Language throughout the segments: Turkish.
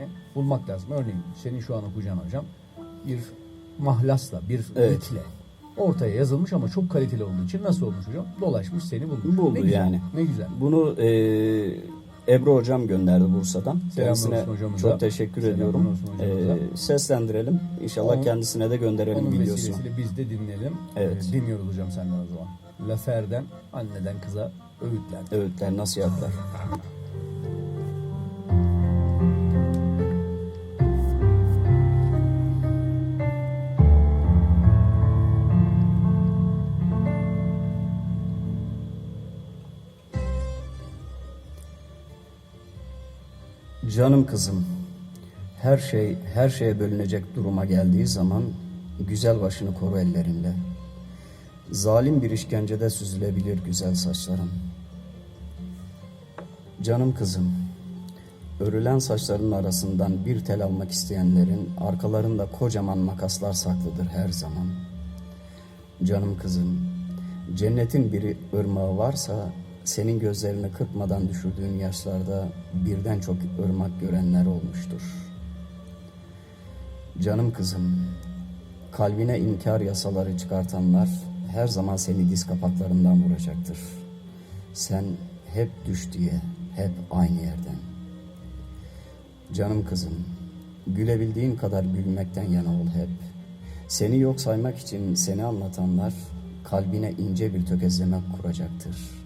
şeyini bulmak lazım. Örneğin senin şu an okuyacağın hocam bir mahlasla, bir Evet. itle ortaya yazılmış ama çok kaliteli olduğu için nasıl olmuş hocam? Dolaşmış seni bulmuş. Buldu ne güzel, yani. Ne güzel. Bunu e, Ebru hocam gönderdi Bursa'dan. Kendisine hocamıza. çok teşekkür Selamlar ediyorum. E, seslendirelim. İnşallah Onun- kendisine de gönderelim Onun videosunu. vesilesiyle biz de dinleyelim. Evet. Ee, dinliyoruz hocam senden o zaman. Lafer'den anneden kıza öğütler. Öğütler, nasihatler. Canım kızım, her şey her şeye bölünecek duruma geldiği zaman güzel başını koru ellerinle. Zalim bir işkencede süzülebilir güzel saçların. Canım kızım, örülen saçların arasından bir tel almak isteyenlerin arkalarında kocaman makaslar saklıdır her zaman. Canım kızım, cennetin bir ırmağı varsa senin gözlerini kırpmadan düşürdüğün yaşlarda birden çok ırmak görenler olmuştur. Canım kızım, kalbine inkar yasaları çıkartanlar her zaman seni diz kapaklarından vuracaktır. Sen hep düş diye, hep aynı yerden. Canım kızım, gülebildiğin kadar gülmekten yana ol hep. Seni yok saymak için seni anlatanlar kalbine ince bir tökezleme kuracaktır.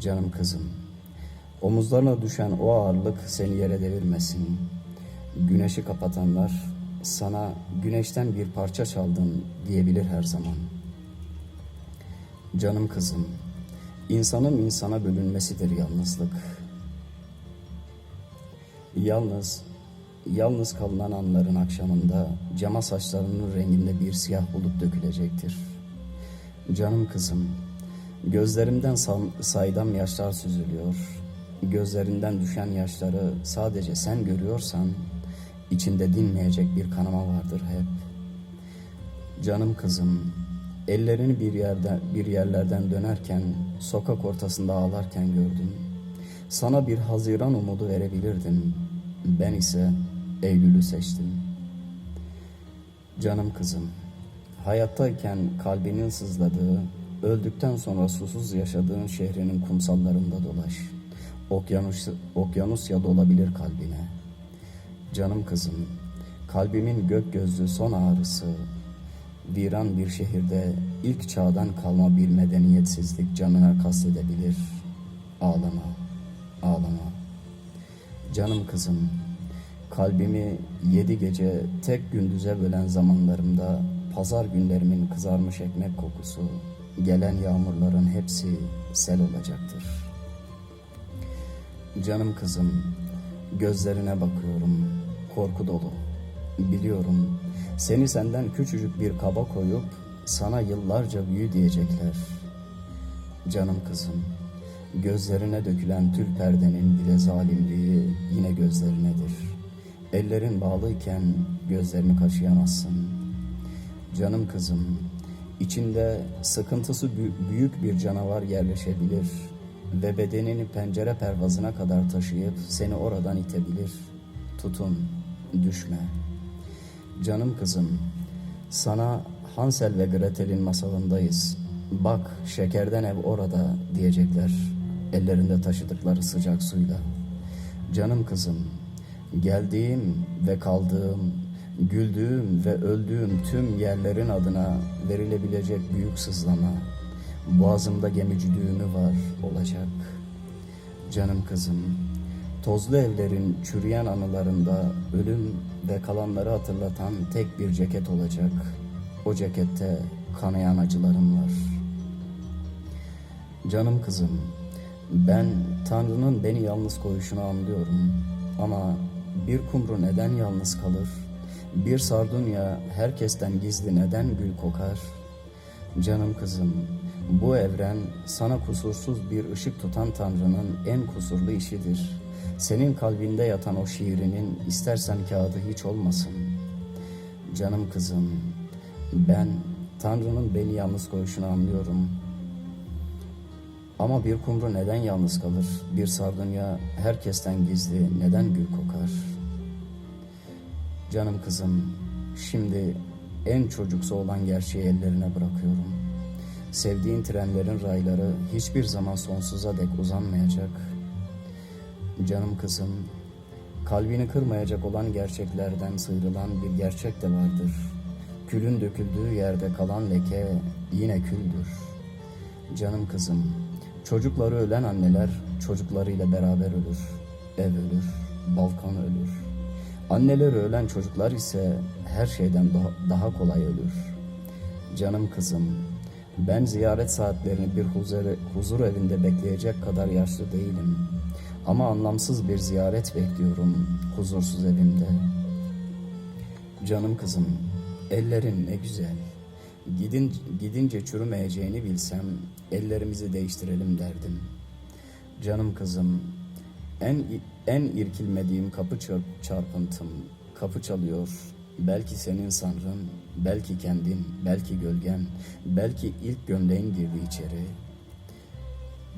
Canım kızım, omuzlarına düşen o ağırlık seni yere devirmesin. Güneşi kapatanlar sana güneşten bir parça çaldın diyebilir her zaman. Canım kızım, insanın insana bölünmesidir yalnızlık. Yalnız, yalnız kalınan anların akşamında cama saçlarının renginde bir siyah bulut dökülecektir. Canım kızım, gözlerimden saydam yaşlar süzülüyor. Gözlerinden düşen yaşları sadece sen görüyorsan, içinde dinmeyecek bir kanama vardır hep. Canım kızım, ellerini bir yerden bir yerlerden dönerken, sokak ortasında ağlarken gördüm. Sana bir Haziran umudu verebilirdim. Ben ise Eylül'ü seçtim. Canım kızım, hayattayken kalbinin sızladığı, öldükten sonra susuz yaşadığın şehrinin kumsallarında dolaş. Okyanus, okyanus ya dolabilir kalbine. Canım kızım, kalbimin gök gözlü son ağrısı, viran bir şehirde ilk çağdan kalma bir medeniyetsizlik canına kastedebilir. Ağlama, ağlama. Canım kızım, kalbimi yedi gece tek gündüze bölen zamanlarımda pazar günlerimin kızarmış ekmek kokusu, gelen yağmurların hepsi sel olacaktır. Canım kızım, gözlerine bakıyorum, korku dolu. Biliyorum, seni senden küçücük bir kaba koyup sana yıllarca büyü diyecekler. Canım kızım, gözlerine dökülen tül perdenin bile zalimliği yine gözlerinedir. Ellerin bağlıyken gözlerini kaşıyamazsın. Canım kızım, içinde sıkıntısı bü- büyük bir canavar yerleşebilir ve bedenini pencere pervazına kadar taşıyıp seni oradan itebilir. Tutun, düşme. Canım kızım, sana Hansel ve Gretel'in masalındayız. Bak şekerden ev orada diyecekler. Ellerinde taşıdıkları sıcak suyla. Canım kızım, geldiğim ve kaldığım, güldüğüm ve öldüğüm tüm yerlerin adına verilebilecek büyük sızlama. Boğazımda gemici düğümü var olacak. Canım kızım, tozlu evlerin çürüyen anılarında ölüm ve kalanları hatırlatan tek bir ceket olacak. O cekette kanayan acılarım var. Canım kızım, ben Tanrı'nın beni yalnız koyuşunu anlıyorum. Ama bir kumru neden yalnız kalır? Bir sardunya herkesten gizli neden gül kokar? Canım kızım, bu evren sana kusursuz bir ışık tutan Tanrı'nın en kusurlu işidir. Senin kalbinde yatan o şiirinin istersen kağıdı hiç olmasın. Canım kızım, ben Tanrı'nın beni yalnız koyuşunu anlıyorum. Ama bir kumru neden yalnız kalır? Bir sardunya herkesten gizli neden gül kokar? Canım kızım, şimdi en çocuksu olan gerçeği ellerine bırakıyorum. Sevdiğin trenlerin rayları hiçbir zaman sonsuza dek uzanmayacak. Canım kızım, kalbini kırmayacak olan gerçeklerden sıyrılan bir gerçek de vardır. Külün döküldüğü yerde kalan leke yine küldür. Canım kızım, çocukları ölen anneler çocuklarıyla beraber ölür. Ev ölür, balkon ölür. Anneleri ölen çocuklar ise her şeyden daha, daha kolay ölür. Canım kızım, ben ziyaret saatlerini bir huzur, huzur evinde bekleyecek kadar yaşlı değilim. Ama anlamsız bir ziyaret bekliyorum huzursuz evimde. Canım kızım, ellerin ne güzel. Gidin, gidince çürümeyeceğini bilsem ellerimizi değiştirelim derdim. Canım kızım, en en irkilmediğim kapı çarp- çarpıntım kapı çalıyor. Belki senin sanrın, belki kendin, belki gölgen, belki ilk gömleğin girdi içeri.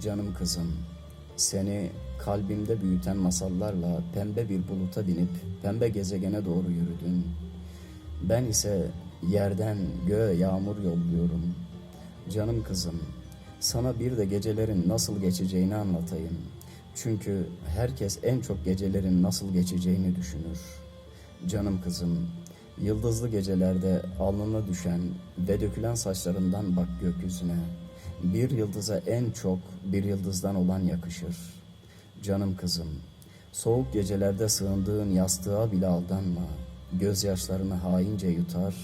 Canım kızım, seni kalbimde büyüten masallarla pembe bir buluta binip pembe gezegene doğru yürüdün. Ben ise yerden göğe yağmur yolluyorum. Canım kızım, sana bir de gecelerin nasıl geçeceğini anlatayım. Çünkü herkes en çok gecelerin nasıl geçeceğini düşünür. Canım kızım, yıldızlı gecelerde alnına düşen ve dökülen saçlarından bak gökyüzüne. Bir yıldıza en çok bir yıldızdan olan yakışır. Canım kızım, soğuk gecelerde sığındığın yastığa bile aldanma. Gözyaşlarını haince yutar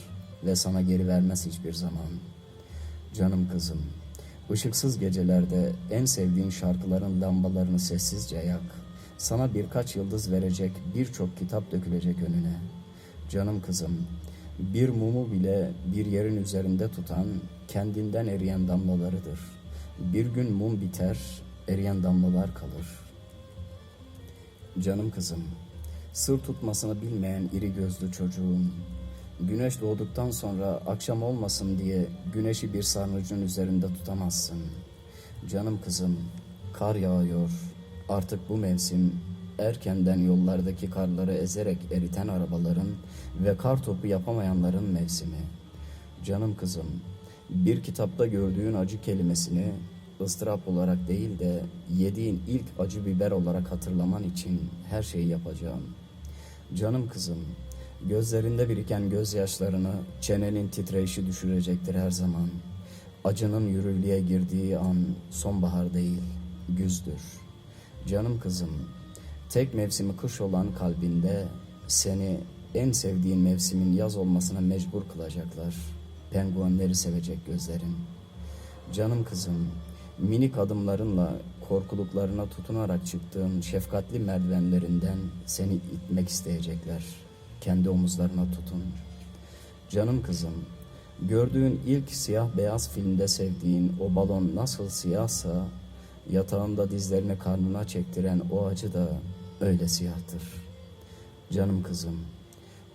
ve sana geri vermez hiçbir zaman. Canım kızım, ışıksız gecelerde en sevdiğin şarkıların lambalarını sessizce yak. Sana birkaç yıldız verecek birçok kitap dökülecek önüne. Canım kızım, bir mumu bile bir yerin üzerinde tutan kendinden eriyen damlalarıdır. Bir gün mum biter, eriyen damlalar kalır. Canım kızım, sır tutmasını bilmeyen iri gözlü çocuğum. Güneş doğduktan sonra akşam olmasın diye güneşi bir sarnıcın üzerinde tutamazsın. Canım kızım, kar yağıyor. Artık bu mevsim erkenden yollardaki karları ezerek eriten arabaların ve kar topu yapamayanların mevsimi. Canım kızım, bir kitapta gördüğün acı kelimesini ıstırap olarak değil de yediğin ilk acı biber olarak hatırlaman için her şeyi yapacağım. Canım kızım, gözlerinde biriken gözyaşlarını çenenin titreyişi düşürecektir her zaman. Acının yürürlüğe girdiği an sonbahar değil, güzdür. Canım kızım, tek mevsimi kış olan kalbinde seni en sevdiğin mevsimin yaz olmasına mecbur kılacaklar. Penguenleri sevecek gözlerin. Canım kızım, minik adımlarınla korkuluklarına tutunarak çıktığın şefkatli merdivenlerinden seni itmek isteyecekler. Kendi omuzlarına tutun. Canım kızım, gördüğün ilk siyah beyaz filmde sevdiğin o balon nasıl siyahsa, yatağında dizlerini karnına çektiren o acı da öyle siyahtır. Canım kızım,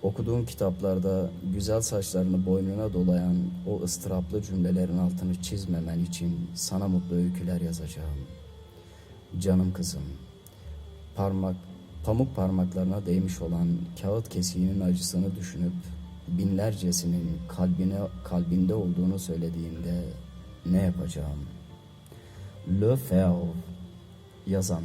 okuduğun kitaplarda güzel saçlarını boynuna dolayan o ıstıraplı cümlelerin altını çizmemen için sana mutlu öyküler yazacağım. Canım kızım, parmak, pamuk parmaklarına değmiş olan kağıt kesiğinin acısını düşünüp binlercesinin kalbine kalbinde olduğunu söylediğinde ne yapacağım? Le Feo yazan